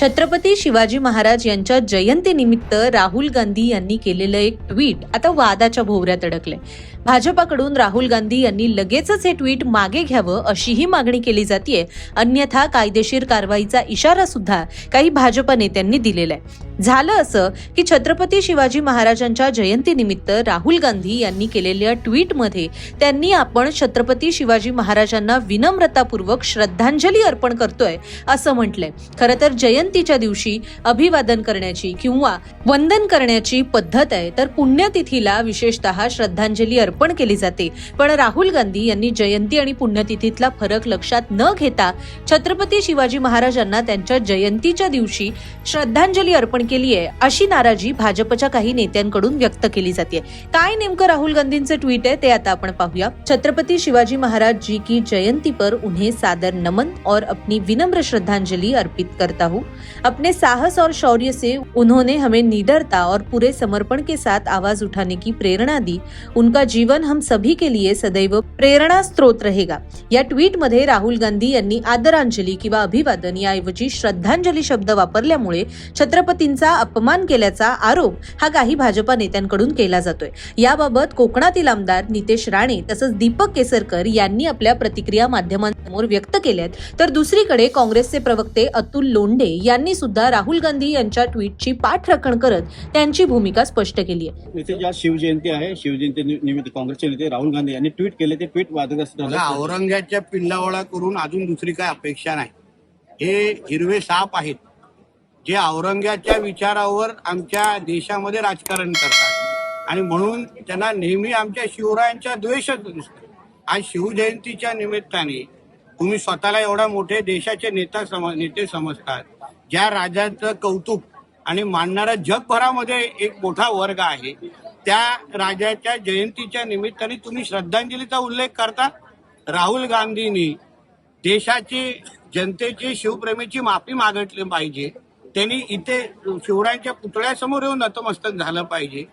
छत्रपती शिवाजी महाराज यांच्या जयंतीनिमित्त राहुल गांधी यांनी केलेलं एक ट्विट आता वादाच्या भोवऱ्यात अडकलंय. भाजपाकडून राहुल गांधी यांनी लगेचच हे ट्विट मागे घ्यावं अशीही मागणी केली जाते अन्यथा कायदेशीर कारवाईचा इशारा सुद्धा काही भाजप नेत्यांनी दिलेला आहे झालं असं की छत्रपती शिवाजी महाराजांच्या जयंतीनिमित्त राहुल गांधी यांनी केलेल्या ट्विटमध्ये त्यांनी आपण छत्रपती शिवाजी महाराजांना विनम्रतापूर्वक श्रद्धांजली अर्पण करतोय असं म्हटलंय. खरं तर जयंती जयंतीच्या दिवशी अभिवादन करण्याची किंवा वंदन करण्याची पद्धत आहे तर पुण्यतिथीला विशेषतः श्रद्धांजली अर्पण केली जाते. पण राहुल गांधी यांनी जयंती आणि पुण्यतिथीतला फरक लक्षात न घेता छत्रपती शिवाजी महाराजांना त्यांच्या जयंतीच्या दिवशी श्रद्धांजली अर्पण केली आहे अशी नाराजी भाजपच्या काही नेत्यांकडून व्यक्त केली जाते. काय नेमकं राहुल गांधींचं ट्विट आहे ते आता आपण पाहूया. छत्रपती शिवाजी महाराज जी की जयंती पर उन्हें सादर नमन और अपनी विनम्र श्रद्धांजलि अर्पित करता हूँ. अपने साहस और शौर्य से उन्होंने हमें निडरता और पूरे समर्पण के साथ आवाज उठाने की प्रेरणा दी। उनका जीवन हम सभी के लिए सदैव प्रेरणा स्त्रोत रहेगा। या ट्विटमध्ये राहुल गांधी यांनी आदरांजली किंवा अभिवादन याऐवजी श्रद्धांजली शब्द वापरल्यामुळे छत्रपतींचा अपमान केल्याचा आरोप हा काही भाजपा नेत्यांकडून केला जातोय. याबाबत कोकणातील आमदार नितेश राणे तसंच दीपक केसरकर यांनी आपल्या प्रतिक्रिया माध्यमांसमोर व्यक्त केल्यात. तर दुसरीकडे काँग्रेसचे प्रवक्ते अतुल लोंढे यांनी सुद्धा राहुल गांधी यांच्या ट्विटची पाठराखण करत त्यांची भूमिका स्पष्ट केली आहे. इथे ज्या शिवजयंती आहे शिवजयंती निमित्त काँग्रेसचे नेते राहुल गांधी यांनी ट्विट केले. ते ट्विट वादग्रस्त औरंगाच्या पिल्लावळा करून अजून दुसरी काय अपेक्षा नाही. हे हिरवे साप आहेत जे औरंगाच्या विचारावर आमच्या देशामध्ये राजकारण करतात. आणि म्हणून त्यांना नेहमी आमच्या शिवरायांचा द्वेषच दिसतो. आज शिवजयंतीच्या निमित्ताने तुम्ही स्वतःला एवढा मोठे देशाचे नेता सम नेते समजतात. ज्या राजाचं कौतुक आणि मानणारा जगभरामध्ये एक मोठा वर्ग आहे त्या राजाच्या जयंतीच्या निमित्ताने तुम्ही श्रद्धांजलीचा उल्लेख करता? राहुल गांधींनी देशाची जनतेची शिवप्रेमीची माफी मागितली पाहिजे. त्यांनी इथे शिवरायांच्या पुतळ्यासमोर येऊन नतमस्तक झालं पाहिजे.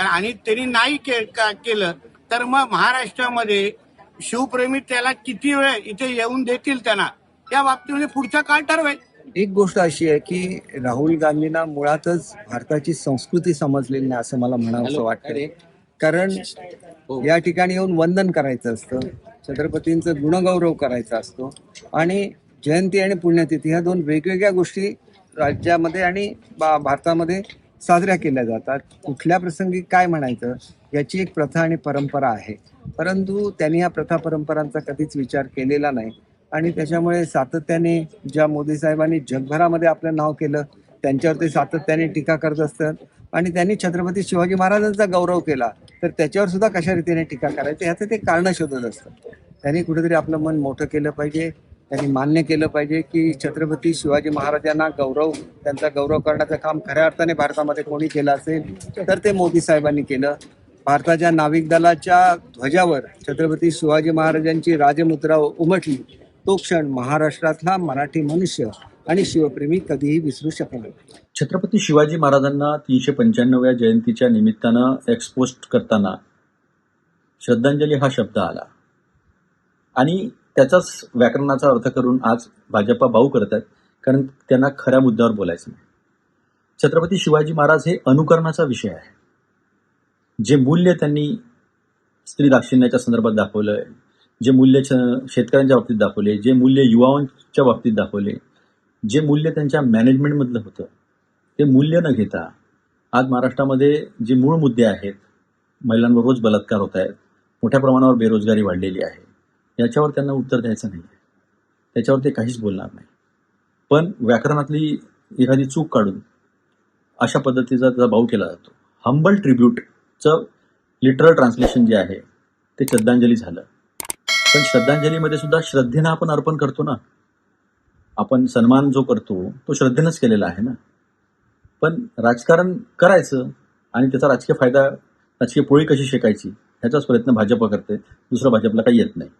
आणि त्यांनी नाही के- का- केलं तर मग महाराष्ट्रामध्ये शिवप्रेमी त्याला किती वेळ इथे येऊन देतील त्यांना? त्या बाबतीमध्ये पुढचा काळ ठरवेल. एक गोष्ट अशी आहे की राहुल गांधींना मुळातच भारताची संस्कृती समजलेली नाही असं मला म्हणावंसं वाटतं कारण या ठिकाणी येऊन वंदन करायचं असतं छत्रपतींचं गुणगौरव करायचा असतो आणि जयंती आणि पुण्यतिथी ह्या दोन वेगवेगळ्या गोष्टी राज्यामध्ये आणि बा- भारतामध्ये साजऱ्या केल्या जातात. कुठल्या प्रसंगी काय म्हणायचं? याची एक प्रथा आणि परंपरा आहे. परंतु त्यांनी या प्रथा परंपरांचा कधीच विचार केलेला नाही. आणि त्याच्यामुळे सातत्याने ज्या मोदी साहेबांनी जगभरामध्ये आपलं नाव केलं त्यांच्यावर ते सातत्याने टीका करत असतात. आणि त्यांनी छत्रपती शिवाजी महाराजांचा गौरव केला तर त्याच्यावर सुद्धा कशा रीतीने टीका करायची ह्याचं ते कारणं शोधत असतात. त्यांनी कुठेतरी आपलं मन मोठं केलं पाहिजे. त्यांनी मान्य केलं पाहिजे की छत्रपती शिवाजी महाराजांना गौरव त्यांचा गौरव करण्याचं काम खऱ्या अर्थाने भारतामध्ये कोणी केलं असेल तर ते मोदी साहेबांनी केलं. भारताच्या नाविक दलाच्या ध्वजावर छत्रपती शिवाजी महाराजांची राजमुद्रा उमटली. तो क्षण महाराष्ट्रातला मराठी मनुष्य आणि शिवप्रेमी कधीही विसरू शकला नाही. छत्रपती शिवाजी महाराजांना तीनशे पंच्याण्णव्या जयंतीच्या निमित्तानं एक्सपोस्ट करताना श्रद्धांजली हा शब्द आला. आणि त्याचाच व्याकरणाचा अर्थ करून आज भाजपा भाऊ करत आहेत कारण त्यांना खऱ्या मुद्द्यावर बोलायचं नाही. छत्रपती शिवाजी महाराज हे अनुकरणाचा विषय आहे. जे मूल्य त्यांनी स्त्री दाक्षिण्याच्या संदर्भात दाखवलं जे मूल्य शेतकऱ्यांच्या बाबतीत दाखवले जे मूल्य युवांच्या बाबतीत दाखवले जे मूल्य त्यांच्या मॅनेजमेंटमधलं होतं ते मूल्य न घेता आज महाराष्ट्रामध्ये जे मूळ मुद्दे आहेत महिलांवर रोज बलात्कार होत आहेत मोठ्या प्रमाणावर बेरोजगारी वाढलेली आहे याच्यावर त्यांना उत्तर द्यायचं नाही आहे त्याच्यावर ते काहीच बोलणार नाही. पण व्याकरणातली एखादी चूक काढून अशा पद्धतीचा त्याचा भाऊ केला जातो हंबल ट्रिब्यूट चं लिटरल ट्रान्सलेशन जे आहे ते श्रद्धांजली झालं. पण श्रद्धांजलीमध्ये सुद्धा श्रद्धेनं आपण अर्पण करतो ना. आपण सन्मान जो करतो तो श्रद्धेनंच केलेला आहे ना. पण राजकारण करायचं आणि त्याचा राजकीय फायदा राजकीय पोळी कशी शेकायची ह्याचाच प्रयत्न भाजप करते. दुसरं भाजपला काही येत नाही.